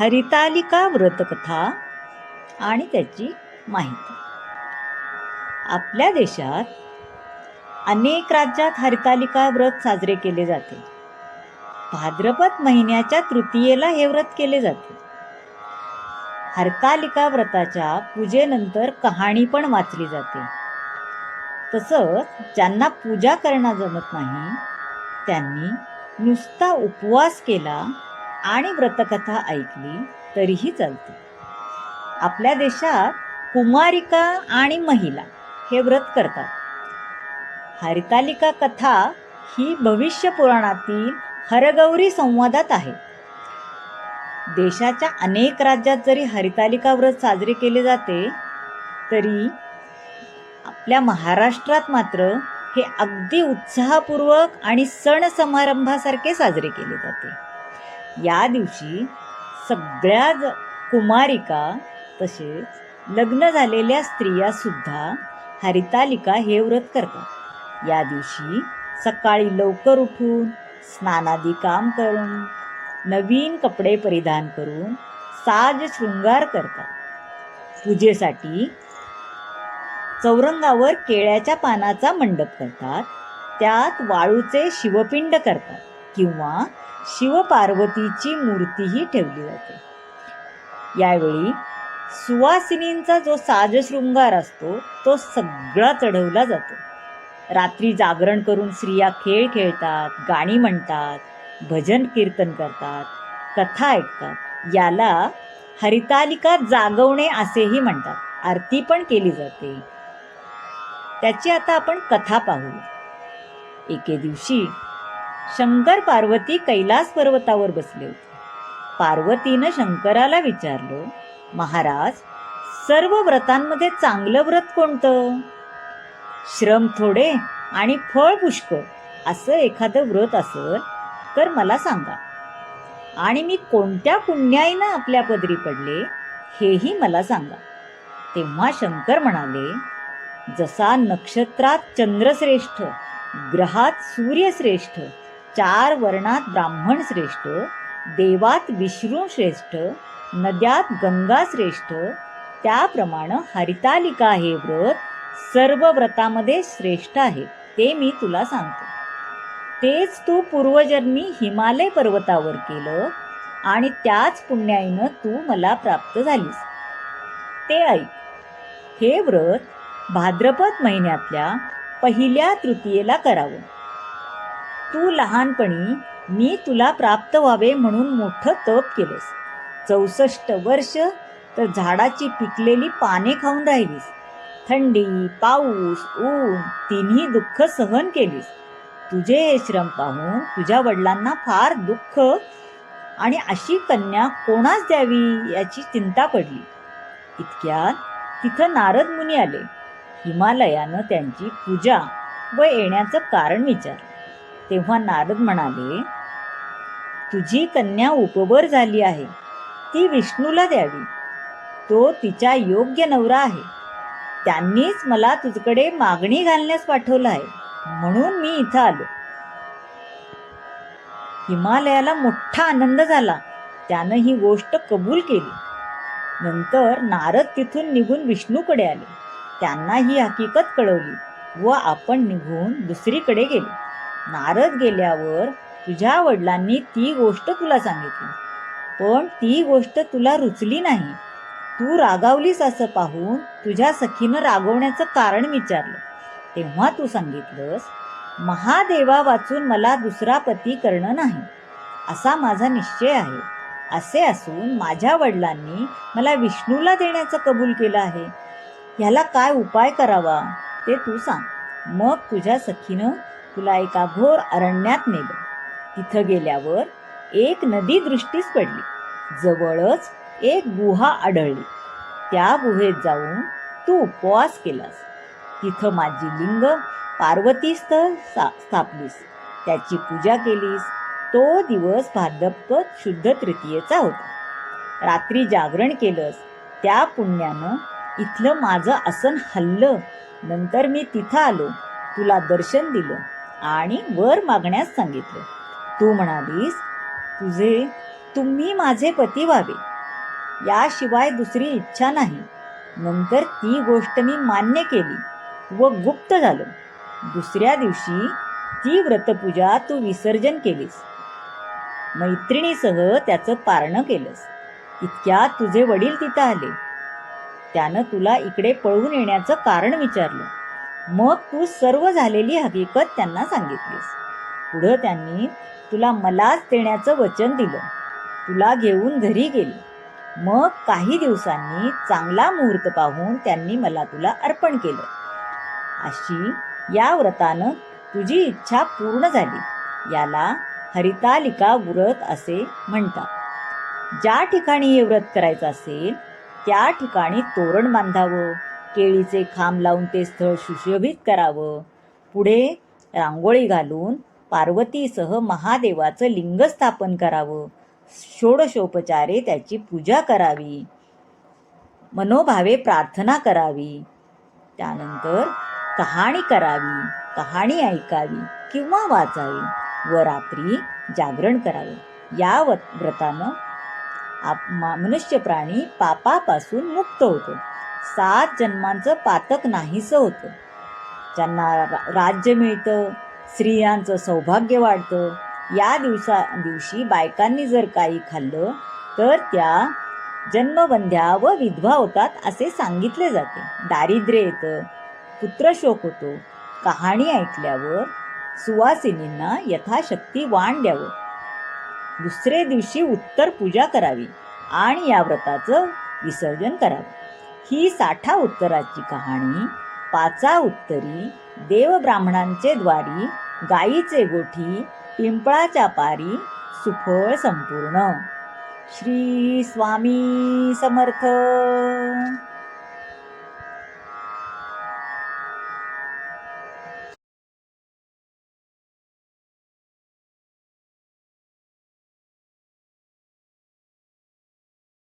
हरितालिका व्रतकथा आणि त्याची माहिती. आपल्या देशात अनेक राज्यात हरितालिका व्रत साजरे केले जाते. भाद्रपद महिन्याच्या तृतीयेला हे व्रत केले जाते. हरतालिका व्रताच्या पूजेनंतर कहाणी पण वाचली जाते. तसंच ज्यांना पूजा करणं जमत नाही त्यांनी नुसता उपवास केला आणि व्रतकथा ऐकली तरीही चालते. आपल्या देशात कुमारिका आणि महिला हे व्रत करतात. हरितालिका कथा ही भविष्य पुराणातील हरगौरी संवादात आहे. देशाच्या अनेक राज्यात जरी हरितालिका व्रत साजरे केले जाते तरी आपल्या महाराष्ट्रात मात्र हे अगदी उत्साहपूर्वक आणि सण समारंभासारखे साजरे केले जाते. या दिवशी सगळ्याच कुमारिका तसेच लग्न झालेल्या स्त्रियासुद्धा हरितालिका हे व्रत करतात. या दिवशी सकाळी लवकर उठून स्नानादी काम करून नवीन कपडे परिधान करून साज शृंगार करतात. पूजेसाठी चौरंगावर केळ्याच्या पानाचा मंडप करतात. त्यात वाळूचे शिवपिंड करतात. किंवा शिवपार्वतीची मूर्तीही ठेवली जाते. यावेळी सुवासिनींचा जो साजशृंगार असतो तो सगळा चढवला जातो. रात्री जागरण करून स्त्रिया खेळ खेळतात गाणी म्हणतात भजन कीर्तन करतात कथा ऐकतात. याला हरितालिका जागवणे असेही म्हणतात. आरती पण केली जाते. त्याची आता आपण कथा पाहूया. एके दिवशी शंकर पार्वती कैलास पर्वतावर बसले होते. पार्वतीनं शंकराला विचारलं महाराज सर्व व्रतांमध्ये चांगलं व्रत कोणतं? श्रम थोडे आणि फळ पुष्कळ. असं एखादं व्रत असेल तर मला सांगा. आणि मी कोणत्या पुण्याईनं आपल्या पदरी पडले हेही मला सांगा. तेव्हा शंकर म्हणाले जसा नक्षत्रात चंद्रश्रेष्ठ ग्रहात सूर्यश्रेष्ठ चार वर्णात ब्राह्मण श्रेष्ठ देवात विष्णू श्रेष्ठ नद्यात गंगा श्रेष्ठ त्याप्रमाणे हरितालिका हे व्रत सर्व व्रतामध्ये श्रेष्ठ आहे ते मी तुला सांगतो. तेच तू पूर्वजन्मी हिमालय पर्वतावर केलं आणि त्याच पुण्याईनं तू मला प्राप्त झालीस. ते ऐक हे व्रत भाद्रपद महिन्यातल्या पहिल्या तृतीयेला करावं. तू लहानपणी मी तुला प्राप्त व्हावे म्हणून मोठं तप केलंस. चौसष्ट वर्ष तर झाडाची पिकलेली पाने खाऊन राहिलीस. थंडी पाऊस ऊन तिन्ही दुःख सहन केलीस. तुझे हे श्रम पाहून तुझ्या वडिलांना फार दुःख आणि अशी कन्या कोणास द्यावी याची चिंता पडली. इतक्यात तिथं नारद मुनी आले. हिमालयानं त्यांची पूजा व येण्याचं कारण विचारलं. तेव्हा नारद म्हणाले तुझी कन्या उपवर झाली आहे. ती विष्णूला द्यावी. तो तिच्या योग्य नवरा आहे. त्यांनीच मला तुझकडे मागणी घालण्यास पाठवलं आहे. म्हणून मी इथं आलो. हिमालयाला मोठा आनंद झाला. त्यानं ही गोष्ट कबूल केली. नंतर नारद तिथून निघून विष्णूकडे आले. त्यांना ही हकीकत कळवली व आपण निघून दुसरीकडे गेलो. नारद गेल्यावर तुझ्या वडिलांनी ती गोष्ट तुला सांगितली. पण ती गोष्ट तुला रुचली नाही. तू रागावलीस असं पाहून तुझ्या सखीनं रागवण्याचं कारण विचारलं. तेव्हा तू सांगितलंस महादेवा वाचून मला दुसरा पती करणं नाही. असा माझा निश्चय आहे. असे असून माझ्या वडिलांनी मला विष्णूला देण्याचं कबूल केलं आहे. ह्याला काय उपाय करावा ते तू सांग. मग तुझ्या सखीनं तुला एका घोर अरण्यात नेलं. तिथं गेल्यावर एक नदी दृष्टीस पडली. जवळच एक गुहा आढळली. त्या गुहेत जाऊन तू उपवास केलास. तिथं माझी लिंग पार्वतीस्थ सा स्थापलीस. त्याची पूजा केलीस. तो दिवस भाद्रपद शुद्ध तृतीयेचा होता. रात्री जागरण केलंस. त्या पुण्यानं इथलं माझं आसन हल्लं. नंतर मी तिथं आलो. तुला दर्शन दिलं. आणि वर मागण्यास सांगितलं. तू म्हणालीस तुझे तुम्ही माझे पती व्हावे. याशिवाय दुसरी इच्छा नाही. नंतर ती गोष्ट मी मान्य केली व गुप्त झालो. दुसऱ्या दिवशी ती व्रतपूजा तू विसर्जन केलीस. मैत्रिणीसह त्याचं पारणं केलंस. इतक्यात तुझे वडील तिथं आले. त्यानं तुला इकडे पळून येण्याचं कारण विचारलं. मग तू सर्व झालेली हकीकत त्यांना सांगितलीस. पुढं त्यांनी तुला मलाच देण्याचं वचन दिलं. तुला घेऊन घरी गेली. मग काही दिवसांनी चांगला मुहूर्त पाहून त्यांनी मला तुला अर्पण केलं. अशी या व्रतानं तुझी इच्छा पूर्ण झाली. याला हरितालिका व्रत असे म्हणतात. ज्या ठिकाणी हे व्रत करायचं असेल त्या ठिकाणी तोरण बांधावं. केळीचे खांब लावून ते स्थळ सुशोभित करावं. पुढे रांगोळी घालून पार्वतीसह महादेवाचं लिंग स्थापन करावं. षोडशोपचारे त्याची पूजा करावी. मनोभावे प्रार्थना करावी. त्यानंतर कहाणी करावी. कहाणी ऐकावी किंवा वाचावी. व रात्री जागरण करावे. या व्रतानं आप मनुष्य प्राणी पापापासून मुक्त होतो. सात जन्मांचं पातक नाहीसं होतं. ज्यांना रा- राज्य मिळतं स्त्रियांचं सौभाग्य वाढतं या दिवसा दिवशी बायकांनी जर काही खाल्लं तर त्या जन्मबंध्या व विधवा होतात असे सांगितले जाते. दारिद्र्य येतं पुत्रशोक होतो कहाणी ऐकल्यावर सुवासिनींना यथाशक्ती वाण द्यावं. दुसरे दिवशी उत्तर पूजा करावी आणि या व्रताचं विसर्जन करावं. ही साठा उत्तराची कहाणी पाचा उत्तरी देवब्राह्मणांचे द्वारी गायीचे गोठी पिंपळाच्या पारी सुफळ संपूर्ण. श्री स्वामी समर्थ.